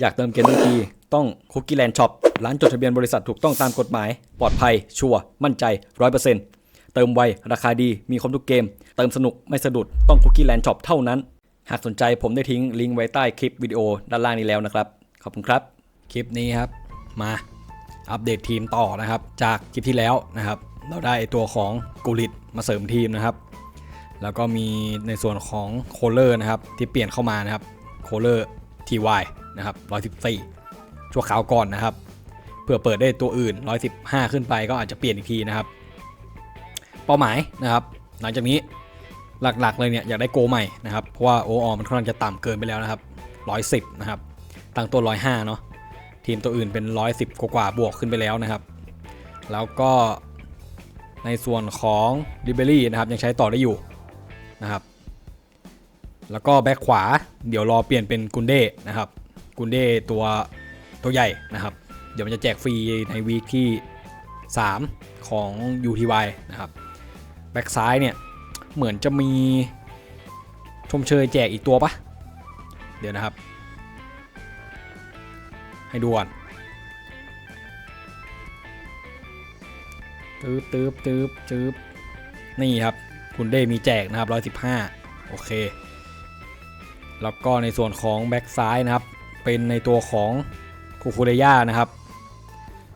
อยากเติมเกมทันทีต้องคุกกี้แลนด์ช็อปร้านจดทะเบียนบริษัทถูกต้องตามกฎหมาย ปลอดภัย ชัวร์มั่นใจ100%เปอร์เซ็นต์เติมไว ราคาดีมีครบทุกเกม เติมสนุกไม่สะดุดต้องคุกกี้แลนด์ช็อปเท่านั้น หากสนใจผมได้ทิ้งลิงก์ไว้ใต้คลิปวิดีโอด้านล่างนี้แล้วนะครับ ขอบคุณครับ คลิปนี้ครับ มาอัปเดตทีมต่อนะครับ จากคลิปที่แล้วนะครับ เราได้ตัวของกูริตมาเสริมทีมนะครับ แล้วก็มีในส่วนของโคเลอร์นะครับที่เปลี่ยนเข้ามานะครับโคเลอร์ TY นะครับ114 ชั่วคราวก่อนนะครับ เพื่อเปิดได้ตัวอื่น 115 ขึ้นไปก็อาจจะเปลี่ยนอีกทีนะครับ เป้าหมายนะครับ หลังจากนี้หลักๆเลยเนี่ยอยากได้โกใหม่นะครับ เพราะว่าโอออมันค่อนข้างจะต่ำเกินไปแล้วนะครับ 110 นะครับ ตั้งตัว 105 เนาะทีมตัวอื่นเป็น 110 กว่าบวกขึ้นไปแล้วนะครับ แล้วก็ในส่วนของดิเบรี่นะครับยังใช้ต่อได้อยู่นะครับ แล้วก็แบ็คขวาเดี๋ยวรอเปลี่ยนเป็นกุนเด้นะครับ กุนเด้ตัวตัวใหญ่นะครับ เดี๋ยวมันจะแจกฟรีในวีคที่ 3 ของ UTY นะครับ แบ็คซ้ายเนี่ย เหมือนจะมีชมเชยแจกอีกตัวปะเดี๋ยวนะครับ ให้ดูก่อนตืบตืบตืบตืบนี่ครับ คุณเด้มีแจกนะครับ 115 โอเค แล้วก็ในส่วนของแบ็กซ้ายนะครับ เป็นในตัวของคูคูเรย่านะครับ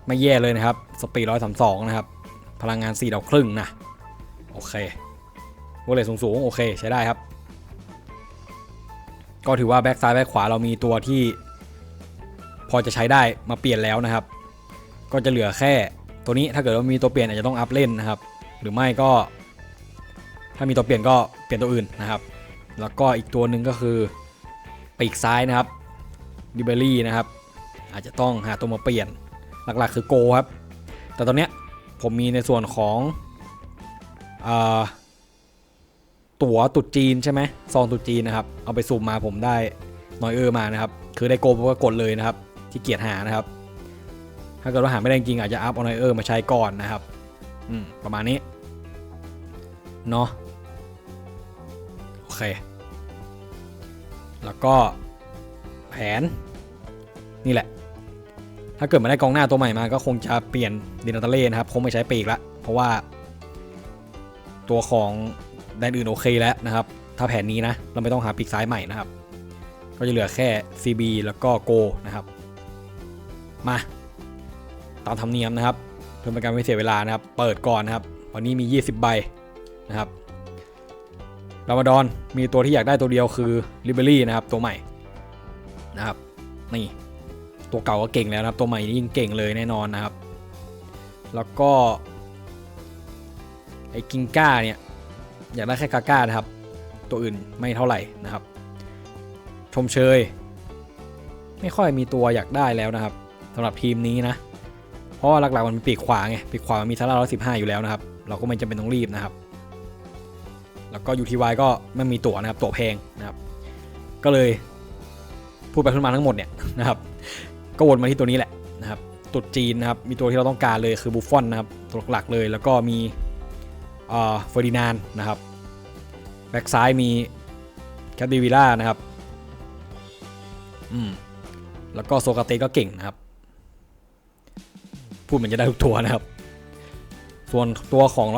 ไม่แย่เลยนะครับ สปีด132นะครับ พลังงาน4ดาวครึ่งนะ โอเควอลเลตสูงๆ โอเค ใช้ได้ครับ ก็ถือว่าแบ็กซ้ายแบ็กขวาเรามีตัวที่ พอจะใช้ได้มาเปลี่ยนแล้วนะครับ ก็จะเหลือแค่ตัวนี้ถ้าเกิดว่ามีตัวเปลี่ยนอาจจะต้องอัพเล่นนะครับ หรือไม่ก็ ถ้ามีตัวเปลี่ยนก็เปลี่ยนตัวอื่นนะครับ แล้วก็อีกตัวหนึ่งก็คือปีกซ้ายนะครับ ดิเบรี่นะครับ อาจจะต้องหาตัวมาเปลี่ยนหลักๆ คือโกครับ แต่ตอนเนี้ยผมมีในส่วนของอตั๋วตุดจีนใช่ไหมซองตุดจีนนะครับ เอาไปสุ่มมาผมได้นอยเออร์มานะครับ คือได้โกผมก็กดเลยนะครับ ที่เกียรหานะครับ ถ้าเกิดว่าหาไม่ได้จริงอาจจะอัพเอานอยเออร์มาใช้ก่อนนะครับอืมประมาณนี้ เนาะโอเค แล้วก็ แผน นี่แหละ ถ้าเกิดมาได้กองหน้าตัวใหม่มาก็คงจะเปลี่ยนดินาตาเล่นะครับ คงไม่ใช้ปีกละ เพราะว่า ตัวของแดนอื่นโอเคแล้วนะครับ ถ้าแผนนี้นะ เราไม่ต้องหาปีกซ้ายใหม่นะครับ ก็จะเหลือแค่ CB แล้วก็โกนะครับ มา ตามธรรมเนียมนะครับเพื่อเป็นการไม่เสียเวลานะครับ เปิดก่อนนะครับ วันนี้มี 20 ใบนะครับรามาดอนมีตัวที่อยากได้ตัวเดียวคือลิเบอรี่นะครับ ตัวใหม่ นะครับ นี่ตัวเก่าก็เก่งแล้วนะครับ ตัวใหม่นี่ยิ่งเก่งเลยแน่นอนนะครับ แล้วก็ไอ้กิงก้าเนี่ยอยากได้แค่กาก้านะครับ ตัวอื่นไม่เท่าไหร่นะครับ ชมเชย ไม่ค่อยมีตัวอยากได้แล้วนะครับสำหรับทีมนี้นะ เพราะว่าหลักๆมันปีกขวาไงปีกขวามันมีซาร่าร้อยสิบห้าอยู่แล้วนะครับ เราก็ไม่จำเป็นต้องรีบนะครับ แล้วก็ UTY ก็ไม่มีตั๋วนะครับตั๋วแพงนะครับ ก็เลย พูดไปขึ้นมาทั้งหมดเนี่ยนะครับก็วนมาที่ตัวนี้แหละนะครับตุดจีนนะครับมีตัวที่เราต้องการเลยคือบุฟฟอนนะครับตัวหลักๆเลยแล้วก็มีเอ่อเฟอร์ดินานนะครับแบ็กซ้ายมีแคปดิวิล่านะครับอืมแล้วก็โซกาเตก็เก่งนะครับ พูดเหมือนจะได้ทุกตัวนะครับ ส่วนตัวของ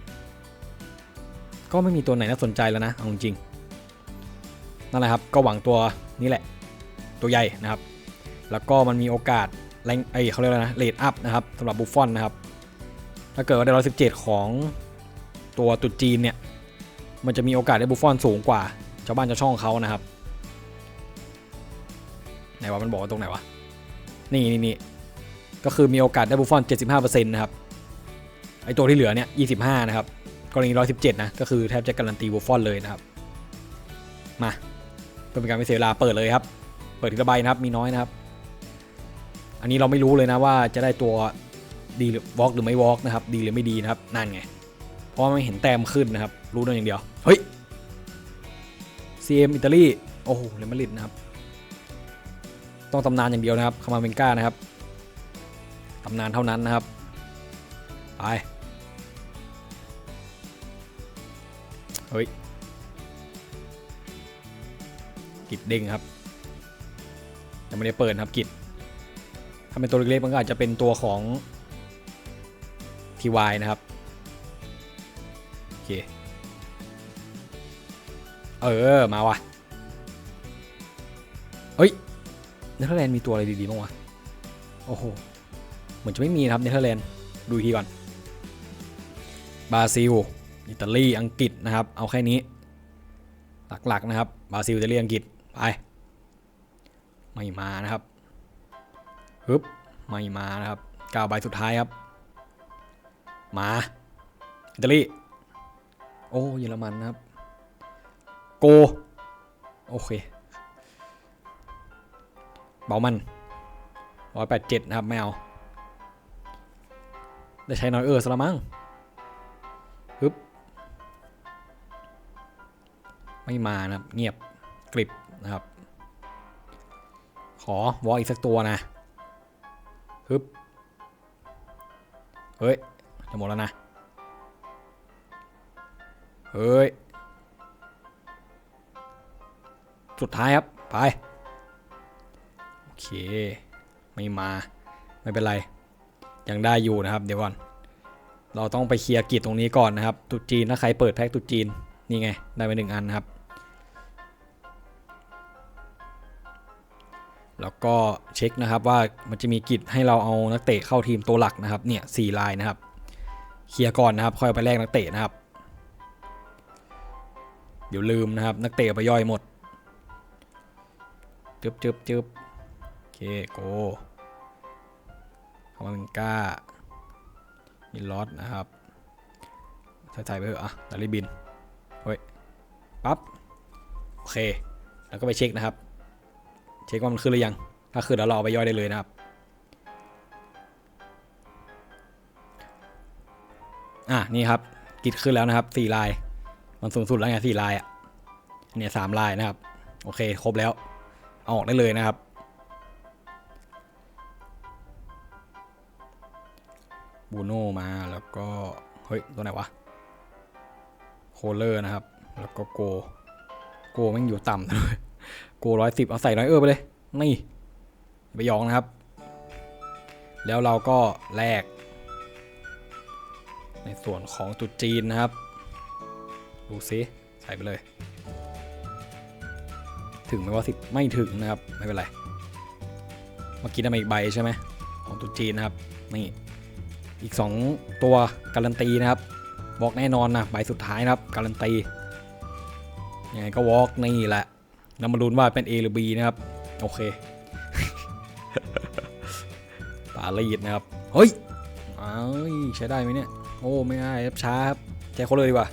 115 ก็ไม่มีตัวไหนน่าสนใจแล้วนะเอาจริง นั่นแหละครับก็หวังตัวนี้แหละ ตัวใหญ่นะครับ แล้วก็มันมีโอกาสแรงไอเขาเรียกอะไรนะเลดอัพนะครับสำหรับบุฟฟอนนะครับถ้าเกิดว่าได้ร้อยสิบเจ็ดของตัวตุดจีนเนี่ยมันจะมีโอกาสได้บุฟฟอนสูงกว่าชาวบ้านชาวช่องเขานะครับไหนวะมันบอกว่าตรงไหนวะนี่นี่นี่ก็คือมีโอกาสได้บุฟฟอน 75%นะครับไอตัวที่เหลือเนี่ย 25 นะครับกรณี117 นะ ก็คือแทบจะการันตีบุฟฟอนเลยนะครับ มา เพื่อเป็นการไม่เสียเวลาเปิดเลยครับ เปิดทีละใบนะครับมีน้อยนะครับ อันนี้เราไม่รู้เลยนะว่าจะได้ตัวดีหรือวอล์กหรือไม่วอล์กนะครับ ดีหรือไม่ดีนะครับนั่นไง เพราะไม่เห็นแต้มขึ้นนะครับ รู้นั่นอย่างเดียว เฮ้ย CM อิตาลีโอ้โหเรอัลมาดริดนะครับต้องตำนานอย่างเดียวนะครับคามาเมนก้านะครับตำนานเท่านั้นนะครับไปเฮ้ย กิดเด้งครับยังไม่ได้เปิดครับกิจถ้าเป็นตัวเล็กๆมันก็อาจจะเป็นตัวของ TY นะครับ โอเค เออ มาว่ะ เฮ้ย เนเธอร์แลนด์มีตัวอะไรดีๆบ้างวะ โอ้โห เหมือนจะไม่มีนะครับเนเธอร์แลนด์ ดูทีก่อน บราซิล อิตาลี อังกฤษนะครับ เอาแค่นี้ หลักๆนะครับ บราซิล อิตาลี อังกฤษ ไป ไม่มานะครับฮึบไม่มานะครับเก้าใบสุดท้ายครับ มาอิตาลีโอ้เยอรมันนะครับ โก โอเค เบามันร้อยแปดเจ็ดนะครับ ไม่เอา ได้ใช้น้อยเออสละมั้งฮึบ ไม่มานะครับ เงียบกริบ นะครับ ขอวอลอีกสักตัวนะฮึบเฮ้ย จะหมดแล้วนะ เฮ้ย สุดท้ายครับ ไป โอเค ไม่มา ไม่เป็นไร ยังได้อยู่นะครับ เดี๋ยวก่อน เราต้องไปเคลียร์กิจตรงนี้ก่อนนะครับ ตุจีน ถ้าใครเปิดแพ็กตุจีน นี่ไง ได้ไปหนึ่งอันนะครับ แล้วก็เช็คนะครับว่ามันจะมีกิจให้เราเอานักเตะเข้าทีมตัวหลักนะครับเนี่ยสี่ลายนะครับเคลียร์ก่อนนะครับค่อยไปแลกนักเตะนะครับ เดี๋ยวลืมนะครับนักเตะไปย่อยหมดจึ๊บจึ๊บจึ๊บโอเคโกคามาเมนก้ามีลอตนะครับใส่ไปเถอะอะดาริบินเฮ้ยปั๊บโอเค แล้วก็ไปเช็คนะครับ เช็คว่ามันขึ้นหรือยัง ถ้าขึ้นแล้วเราเอาไปย่อยได้เลยนะครับ อะนี่ครับกิดขึ้นแล้วนะครับสี่ลาย มันสูงสุดแล้วไงสี่ลายอะเนี่ยสามลายนะครับ โอเค ครบแล้ว เอาออกได้เลยนะครับ บูโน่มาแล้วก็ เฮ้ย ตัวไหนวะ โคเลอร์นะครับ แล้วก็โก โกแม่งอยู่ต่ำเลย โกร้อยสิบเอาใส่ร้อยเออไปเลย นี่ไปยองนะครับ แล้วเราก็แลก ในส่วนของตุดจีนนะครับ ดูซิใส่ไปเลย ถึงไหมว่าสิบไม่ถึงนะครับ ไม่เป็นไร เมื่อกี้ได้มาอีกใบใช่ไหมของตุดจีนนะครับ นี่อีก 2 ตัวการันตีนะครับวอล์กแน่นอนนะใบสุดท้ายนะครับการันตียังไงก็วอล์กนี่แหละ เรามาลุ้นว่าเป็น A หรือ B นะครับ โอเค ปาลีดนะครับ เฮ้ยเอ้ยใช้ได้ไหมเนี่ย โอ้ ไม่ได้ครับช้าครับแจ้เขาเลยดีกว่า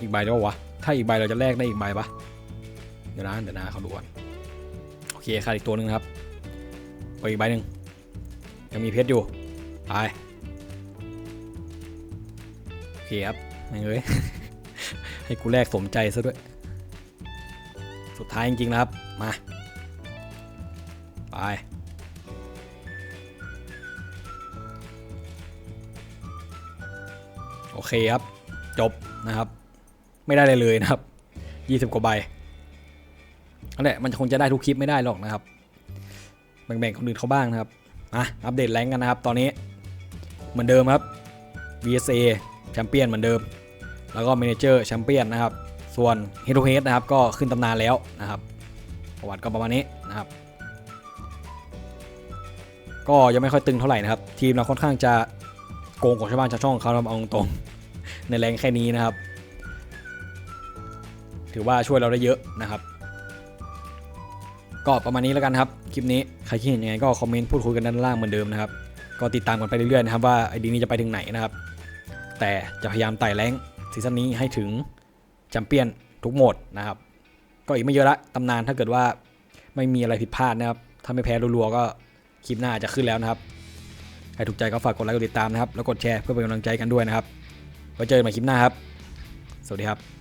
อีกใบได้ปะวะ ถ้าอีกใบเราจะแลกได้อีกใบปะเดี๋ยวนะเดี๋ยวนะเขาดูก่อน โอเคขาดอีกตัวหนึ่งครับไปอีกใบหนึ่งยังมีเพชรอยู่ ไป โอเคครับแม่เอ้ย ให้กูแลกสมใจซะด้วย สุดท้ายจริงๆนะครับ มา ไป โอเคครับ จบนะครับ ไม่ได้เลยเลยนะครับ 20 กว่าใบนั่นแหละมันคงจะได้ทุกคลิปไม่ได้หรอกนะครับ แบ่งๆคนอื่นเขาบ้างนะครับอะอัปเดตแรงกันนะครับ ตอนนี้ เหมือนเดิมครับ VSA แชมเปี้ยนเหมือนเดิม แล้วก็ Manager แชมเปี้ยนนะครับ ส่วน Head to Head นะครับก็ขึ้นตำนานแล้วนะครับประวัติก็ประมาณนี้นะครับ ก็ยังไม่ค่อยตึงเท่าไหร่นะครับ ทีมเราค่อนข้างจะโกงของชาวบ้านชาวช่องเขาทำเอาตรงๆในแรงแค่นี้นะครับ ถือว่าช่วยเราได้เยอะนะครับ ก็ประมาณนี้แล้วกันครับ คลิปนี้ใครคิดเห็นยังไงก็คอมเมนต์พูดคุยกันด้านล่างเหมือนเดิมนะครับ ก็ติดตามกันไปเรื่อยๆนะครับว่าไอดีนี้จะไปถึงไหนนะครับ แต่จะพยายามไต่แรง ซีซั่นนี้ให้ถึงแชมเปี้ยนทุกโหมดนะครับ ก็อีกไม่เยอะละตำนานถ้าเกิดว่าไม่มีอะไรผิดพลาดนะครับ ถ้าไม่แพ้รัวๆก็คลิปหน้าจะขึ้นแล้วนะครับ ใครถูกใจก็ฝากกดไลค์กดติดตามนะครับ แล้วกดแชร์เพื่อเป็นกำลังใจกันด้วยนะครับ ไว้เจอกันใหม่คลิปหน้าครับ สวัสดีครับ